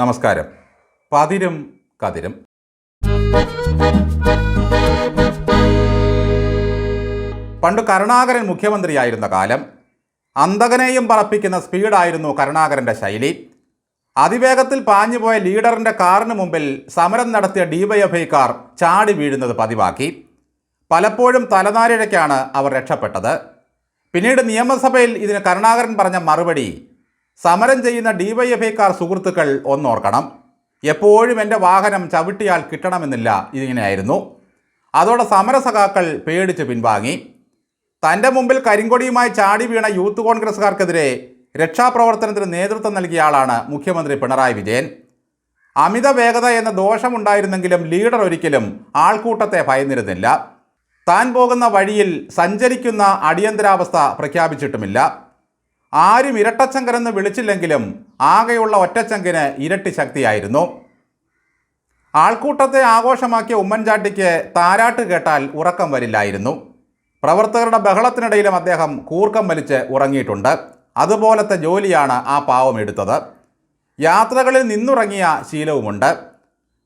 നമസ്കാരം. പതിരും കതിരും. പണ്ട് കരുണാകരൻ മുഖ്യമന്ത്രിയായിരുന്ന കാലം അന്തകനെയും പറപ്പിക്കുന്ന സ്പീഡായിരുന്നു കരുണാകരന്റെ ശൈലി. അതിവേഗത്തിൽ പാഞ്ഞുപോയ ലീഡറിന്റെ കാറിന് മുമ്പിൽ സമരം നടത്തിയ ഡിവൈഎഫ്ഐക്കാർ ചാടി വീഴുന്നത് പതിവാക്കി. പലപ്പോഴും തലനാരിഴയ്ക്കാണ് അവർ രക്ഷപ്പെട്ടത്. പിന്നീട് നിയമസഭയിൽ ഇതിന് കരുണാകരൻ പറഞ്ഞ മറുപടി സമരം ചെയ്യുന്ന ഡിവൈഎഫ്ഐക്കാർ സുഹൃത്തുക്കൾ ഒന്നോർക്കണം. എപ്പോഴും എന്റെ വാഹനം ചവിട്ടിയാൽ കിട്ടണമെന്നില്ല. ഇതിങ്ങനെയായിരുന്നു. അതോടെ സമരസഖാക്കൾ പേടിച്ച് പിൻവാങ്ങി. തന്റെ മുമ്പിൽ കരിങ്കൊടിയുമായി ചാടി വീണ യൂത്ത് കോൺഗ്രസ്സുകാർക്കെതിരെ രക്ഷാപ്രവർത്തനത്തിന് നേതൃത്വം നൽകിയ ആളാണ് മുഖ്യമന്ത്രി പിണറായി വിജയൻ. അമിത വേഗത എന്ന ദോഷമുണ്ടായിരുന്നെങ്കിലും ലീഡർ ഒരിക്കലും ആൾക്കൂട്ടത്തെ ഭയന്നിരുന്നില്ല. താൻ പോകുന്ന വഴിയിൽ സഞ്ചരിക്കുന്ന അടിയന്തരാവസ്ഥ പ്രഖ്യാപിച്ചിട്ടുമില്ല. ആരും ഇരട്ടച്ചങ്കരെന്ന് വിളിച്ചില്ലെങ്കിലും ആകെയുള്ള ഒറ്റച്ചങ്കിന് ഇരട്ടി ശക്തിയായിരുന്നു. ആൾക്കൂട്ടത്തെ ആഘോഷമാക്കിയ ഉമ്മൻചാണ്ടിക്ക് താരാട്ട് കേട്ടാൽ ഉറക്കം വരില്ലായിരുന്നു. പ്രവർത്തകരുടെ ബഹളത്തിനിടയിലും അദ്ദേഹം കൂർക്കം വലിച്ച് ഉറങ്ങിയിട്ടുണ്ട്. അതുപോലത്തെ ജോലിയാണ് ആ പാവം എടുത്തത്. യാത്രകളിൽ നിന്നുറങ്ങിയ ശീലവുമുണ്ട്.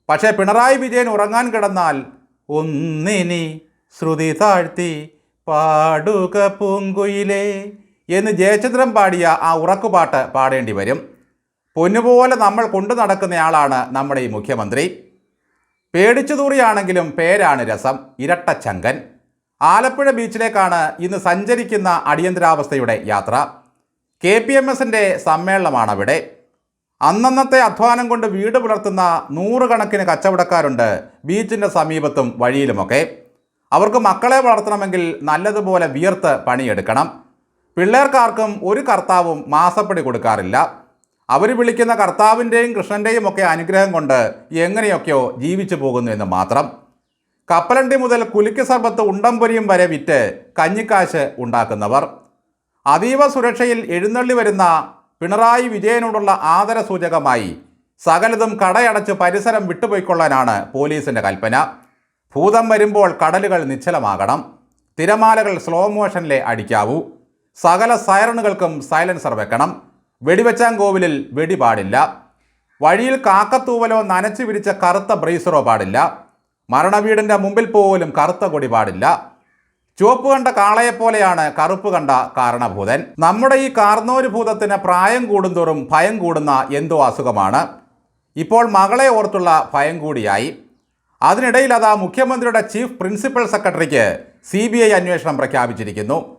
പക്ഷേ പിണറായി വിജയൻ ഉറങ്ങാൻ കിടന്നാൽ ഒന്നിനി ശ്രുതി താഴ്ത്തി പാടുക പൂങ്കുയിലേ എന്ന് ജയചന്ദ്രൻ പാടിയ ആ ഉറക്കുപാട്ട് പാടേണ്ടി വരും. പൊന്നുപോലെ നമ്മൾ കൊണ്ടു നടക്കുന്നയാളാണ് നമ്മുടെ ഈ മുഖ്യമന്ത്രി. പേടിച്ചു തൂറിയാണെങ്കിലും പേരാണ് രസം. ഇരട്ടച്ചങ്കൻ ആലപ്പുഴ ബീച്ചിലേക്കാണ് ഇന്ന് സഞ്ചരിക്കുന്ന അടിയന്തരാവസ്ഥയുടെ യാത്ര. കെ പി എം എസിന്റെ സമ്മേളനമാണ് അവിടെ അന്നന്നത്തെ അധ്വാനം കൊണ്ട് വീട് പുലർത്തുന്ന നൂറുകണക്കിന് കച്ചവടക്കാരുണ്ട് ബീച്ചിന്റെ സമീപത്തും വഴിയിലുമൊക്കെ. അവർക്ക് മക്കളെ വളർത്തണമെങ്കിൽ നല്ലതുപോലെ വിയർത്ത് പണിയെടുക്കണം. പിള്ളേർക്കാർക്കും ഒരു കർത്താവും മാസപ്പടി കൊടുക്കാറില്ല. അവർ വിളിക്കുന്ന കർത്താവിന്റെയും കൃഷ്ണന്റെയും ഒക്കെ അനുഗ്രഹം കൊണ്ട് എങ്ങനെയൊക്കെയോ ജീവിച്ചു പോകുന്നു എന്ന് മാത്രം. കപ്പലണ്ടി മുതൽ കുലുക്കി സർബത്ത് ഉണ്ടംപൊരിയും വരെ വിറ്റ് കഞ്ഞിക്കാശ് ഉണ്ടാക്കുന്നവർ. അതീവ സുരക്ഷയിൽ എഴുന്നള്ളി വരുന്ന പിണറായി വിജയനോടുള്ള ആദര സൂചകമായി സകലതും കടയടച്ച് പരിസരം വിട്ടുപോയിക്കൊള്ളാനാണ് പോലീസിന്റെ കൽപ്പന. ഭൂതം വരുമ്പോൾ കടലുകൾ നിശ്ചലമാകണം. തിരമാലകൾ സ്ലോ മോഷനിലെ അടിക്കാവൂ. സകല സൈറണുകൾക്കും സൈലൻസർ വെക്കണം. വെടിവെച്ചാങ്കോവിലിൽ വെടി പാടില്ല. വഴിയിൽ കാക്കത്തൂവലോ നനച്ചു വിരിച്ച കറുത്ത ബ്രേസറോ പാടില്ല. മരണവീടിന്റെ മുമ്പിൽ പോലും കറുത്ത കൊടി പാടില്ല. ചുവപ്പ് കണ്ട കാളയെപ്പോലെയാണ് കറുപ്പ് കണ്ട കാരണഭൂതൻ. നമ്മുടെ ഈ കാർന്നോര് ഭൂതത്തിന് പ്രായം കൂടുന്തോറും ഭയം കൂടുന്ന എന്തോ അസുഖമാണ്. ഇപ്പോൾ മകളെ ഓർത്തുള്ള ഭയം കൂടിയായി. അതിനിടയിൽ അതാ മുഖ്യമന്ത്രിയുടെ ചീഫ് പ്രിൻസിപ്പൽ സെക്രട്ടറിക്ക് സി ബി ഐ അന്വേഷണം പ്രഖ്യാപിച്ചിരിക്കുന്നു.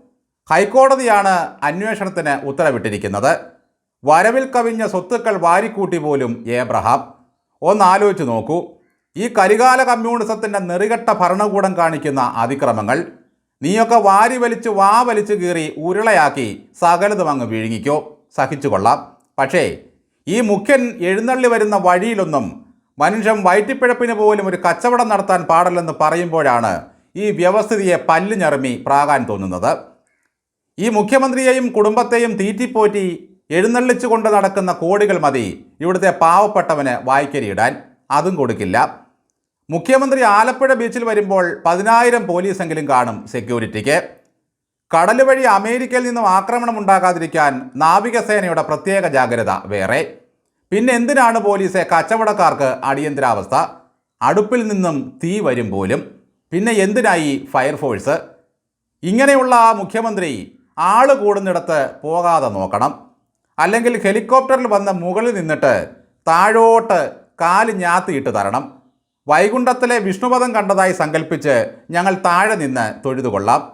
ഹൈക്കോടതിയാണ് അന്വേഷണത്തിന് ഉത്തരവിട്ടിരിക്കുന്നത്. വരവിൽ കവിഞ്ഞ സ്വത്തുക്കൾ വാരിക്കൂട്ടി പോലും ഏബ്രഹാം. ഒന്നാലോചിച്ച് നോക്കൂ. ഈ കരികാല കമ്മ്യൂണിസത്തിന്റെ നെറികെട്ട ഭരണകൂടം കാണിക്കുന്ന അതിക്രമങ്ങൾ നീയൊക്കെ വാരി വലിച്ച് വാ വലിച്ചു കീറി ഉരുളയാക്കി സകലതും അങ്ങ് വിഴുങ്ങിക്കോ. സഹിച്ചുകൊള്ളാം പക്ഷേ ഈ മുഖ്യൻ എഴുന്നള്ളി വരുന്ന വഴിയിലൊന്നും മനുഷ്യൻ വയറ്റിപ്പിഴപ്പിന് പോലും ഒരു കച്ചവടം നടത്താൻ പാടില്ലെന്ന് പറയുമ്പോഴാണ് ഈ വ്യവസ്ഥിതിയെ പല്ലുഞെറുമി പ്രാകാൻ തോന്നുന്നത്. ഈ മുഖ്യമന്ത്രിയെയും കുടുംബത്തെയും തീറ്റിപ്പോറ്റി എഴുന്നള്ളിച്ചു കൊണ്ട് നടക്കുന്ന കോടികൾ മതി ഇവിടുത്തെ പാവപ്പെട്ടവന് വായ്ക്കരിയിടാൻ അതും കൊടുക്കില്ല. മുഖ്യമന്ത്രി ആലപ്പുഴ ബീച്ചിൽ വരുമ്പോൾ പതിനായിരം പോലീസെങ്കിലും കാണും സെക്യൂരിറ്റിക്ക്. കടൽ വഴി അമേരിക്കയിൽ നിന്നും ആക്രമണം ഉണ്ടാകാതിരിക്കാൻ നാവികസേനയുടെ പ്രത്യേക ജാഗ്രത വേറെ. പിന്നെ എന്തിനാണ് പോലീസെ കച്ചവടക്കാർക്ക് അടിയന്തരാവസ്ഥ? അടുപ്പിൽ നിന്നും തീ വരും പോലും. പിന്നെ എന്തിനായി ഫയർഫോഴ്സ്? ഇങ്ങനെയുള്ള മുഖ്യമന്ത്രി ആൾ കൂടുന്നിടത്ത് പോകാതെ നോക്കണം. അല്ലെങ്കിൽ ഹെലികോപ്റ്ററിൽ വന്ന മുകളിൽ നിന്നിട്ട് താഴോട്ട് കാൽ ഞാത്തിയിട്ട് തരണം. വൈകുണ്ഠത്തിലെ വിഷ്ണുപദം കണ്ടതായി സങ്കല്പിച്ച് ഞങ്ങൾ താഴെ നിന്ന് തൊഴുതുകൊള്ളാം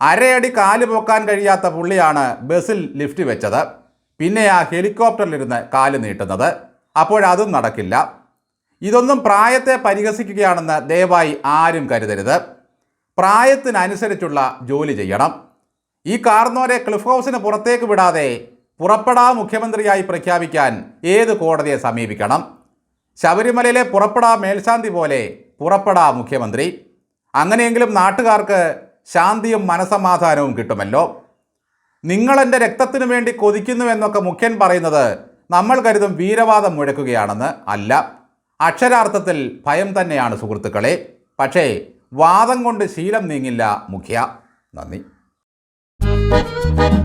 അരയടി കാൽ പോക്കാൻ കഴിയാത്ത പുള്ളിയാണ് ബസ്സിൽ ലിഫ്റ്റ് വെച്ചത്. പിന്നെ ആ ഹെലികോപ്റ്ററിലിരുന്ന് കാൽ നീട്ടുന്നത്. അപ്പോഴതും നടക്കില്ല. ഇതൊന്നും പ്രായത്തെ പരിഹസിക്കുകയാണെന്ന് ദയവായി ആരും കരുതരുത്. പ്രായത്തിനനുസരിച്ചുള്ള ജോലി ചെയ്യണം. ഈ കാർന്നോരെ ക്ലിഫ് ഹൗസിന് പുറത്തേക്ക് വിടാതെ പുറപ്പെടാ മുഖ്യമന്ത്രിയായി പ്രഖ്യാപിക്കാൻ ഏത് കോടതിയെ സമീപിക്കണം? ശബരിമലയിലെ പുറപ്പെടാ മേൽശാന്തി പോലെ പുറപ്പെടാ മുഖ്യമന്ത്രി. അങ്ങനെയെങ്കിലും നാട്ടുകാർക്ക് ശാന്തിയും മനസമാധാനവും കിട്ടുമല്ലോ? നിങ്ങളെന്റെ രക്തത്തിനു വേണ്ടി കൊതിക്കുന്നുവെന്നൊക്കെ മുഖ്യൻ പറയുന്നത് നമ്മൾ കരുതും വീരവാദം മുഴക്കുകയാണെന്ന് അല്ല. അക്ഷരാർത്ഥത്തിൽ ഭയം തന്നെയാണ് സുഹൃത്തുക്കളെ. പക്ഷേ വാദം കൊണ്ട് ശീലം നീങ്ങില്ല മുഖ്യ. നന്ദി. Thank you.